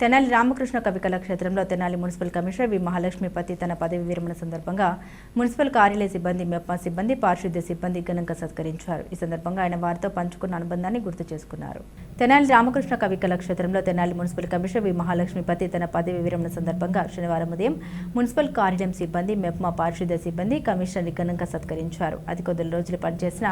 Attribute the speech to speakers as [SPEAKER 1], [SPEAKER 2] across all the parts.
[SPEAKER 1] తెనాలి రామకృష్ణ కవి కళాక్షేత్రంలో Tenali municipal commissioner V Mahalakshmipathi తన పదవి విరమణ సందర్భంగా మున్సిపల్ కార్యాలయ సిబ్బంది మెప్ప సిబ్బంది పారిశుద్ధ్య సిబ్బంది ఘనంగా సత్కరించారు. ఈ సందర్భంగా ఆయన వారితో పంచుకున్న అనుబంధాన్ని గుర్తు చేసుకున్నారు. తెనాలి రామకృష్ణ కవి కళాక్షేత్రంలో Tenali municipal commissioner V Mahalakshmipathi తన పదవి విరమణ సందర్భంగా శనివారం ఉదయం మున్సిపల్ కార్యాలయం సిబ్బంది మెప్మా పారిశుద్ధ్య సిబ్బంది కమిషనర్ని ఘనంగా సత్కరించారు. అతి కొద్ది రోజులు పనిచేసిన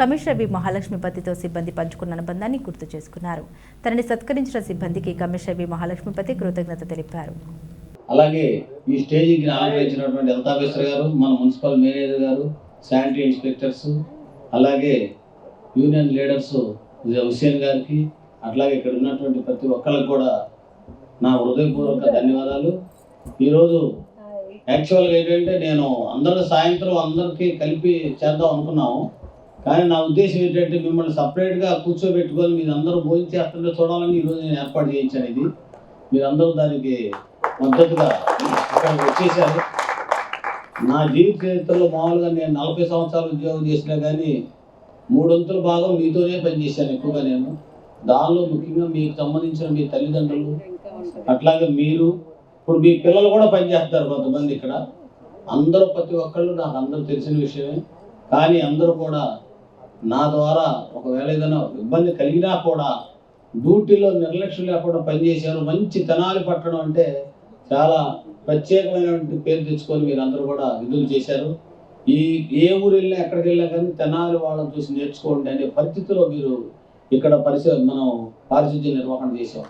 [SPEAKER 1] కమిషనర్ వి మహాలక్ష్మిపతితో సిబ్బంది పంచుకున్న అనుబంధాన్ని గుర్తు చేసుకున్నారు. తనని సత్కరించిన సిబ్బందికి కమిషనర్ వి మహాలక్ష్మిపతి కృతజ్ఞత తెలిపారు.
[SPEAKER 2] అలాగే ఈ స్టేజింగ్ని ఆలోచించినటువంటి హెల్త్ ఆఫీసర్ గారు మన మున్సిపల్ మేనేజర్ గారు శానిటరీ ఇన్స్పెక్టర్స్ అలాగే యూనియన్ లీడర్స్ హుసేన్ గారికి అట్లాగే ఇక్కడ ఉన్నటువంటి ప్రతి ఒక్కరికి కూడా నా హృదయపూర్వక ధన్యవాదాలు. ఈరోజు యాక్చువల్గా ఏంటంటే నేను అందరూ సాయంత్రం అందరికీ కలిపి చేద్దాం అనుకున్నాము. కానీ నా ఉద్దేశం ఏంటంటే మిమ్మల్ని సపరేట్గా కూర్చోబెట్టుకొని మీరు అందరూ భోజనం చేస్తుంటే చూడాలని ఈరోజు నేను ఏర్పాటు చేయించాను ఇది. మీరందరూ దానికి మద్దతుగా ఇక్కడికి వచ్చేసారు. నా జీవిత చరిత్రలో మామూలుగా నేను నలభై సంవత్సరాలు ఉద్యోగం చేసినా కానీ మూడొంతుల భాగం మీతోనే పనిచేశాను ఎక్కువగా నేను. దానిలో ముఖ్యంగా మీకు సంబంధించిన మీ తల్లిదండ్రులు అట్లాగే మీరు ఇప్పుడు మీ పిల్లలు కూడా పనిచేస్తారు కొంతమంది ఇక్కడ. అందరూ ప్రతి ఒక్కళ్ళు నాకు అందరూ తెలిసిన విషయమే. కానీ అందరూ కూడా నా ద్వారా ఒకవేళ ఏదైనా ఇబ్బంది కలిగినా కూడా డ్యూటీలో నిర్లక్ష్యం లేకుండా పనిచేశారు మంచి తెనాలి పట్టడం అంటే చాలా ప్రత్యేకమైనటువంటి పేరు తెచ్చుకొని మీరు అందరూ కూడా విధులు చేశారు. ఈ ఏ ఊరు వెళ్ళినా ఎక్కడికి వెళ్ళినా కానీ తెనాలి వాళ్ళని చూసి నేర్చుకోండి అనే పరిస్థితిలో మీరు ఇక్కడ పరిసర మనం పారిశుద్ధ్య నిర్వహణ చేసాం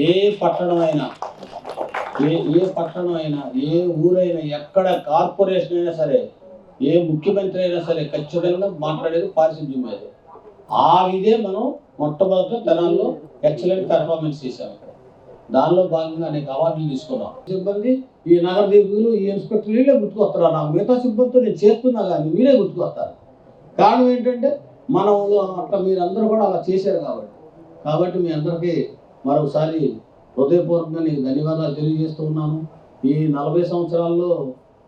[SPEAKER 2] ఏ పట్టణం అయినా ఏ ఏ పట్టణం అయినా ఏ ఊరైనా ఎక్కడ కార్పొరేషన్ అయినా సరే ఏ ముఖ్యమంత్రి అయినా సరే ఖచ్చితంగా మాట్లాడేది పారిశుద్ధ్యం మీద. ఆ ఇదే మనం మొట్టమొదట తెనాల్లో ఎక్సలెంట్ పెర్ఫార్మెన్స్ చేసాం ఇక్కడ. దానిలో భాగంగా అనేక అవార్డులు తీసుకున్నాం. సిబ్బంది ఈ నగర దీపులు ఈ ఇన్స్పెక్టర్ వీళ్ళే గుర్తుకొస్తారు నాకు మిగతా సిబ్బందితో నేను చేస్తున్నా కానీ మీరే గుర్తుకొస్తారు. కారణం ఏంటంటే మనం అట్లా మీరందరూ కూడా అలా చేశారు కాబట్టి. కాబట్టి మీ అందరికీ మరొకసారి హృదయపూర్వకంగా నీకు ధన్యవాదాలు తెలియజేస్తూ ఉన్నాను. ఈ నలభై సంవత్సరాల్లో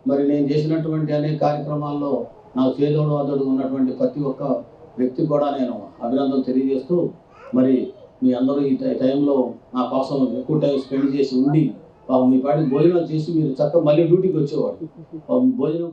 [SPEAKER 2] మరి నేను చేసినటువంటి అనేక కార్యక్రమాల్లో నాకు చేదోడు వాదోడు ఉన్నటువంటి ప్రతి ఒక్క వ్యక్తి కూడా నేను అభినందనలు తెలియజేస్తూ మరి మీ అందరూ ఈ టైంలో నా కోసం ఎక్కువ టైం స్పెండ్ చేసి ఉండి పాపం మీ పాటికి భోజనం చేసి మీరు చక్కగా మళ్ళీ డ్యూటీకి వచ్చేవాడు భోజనం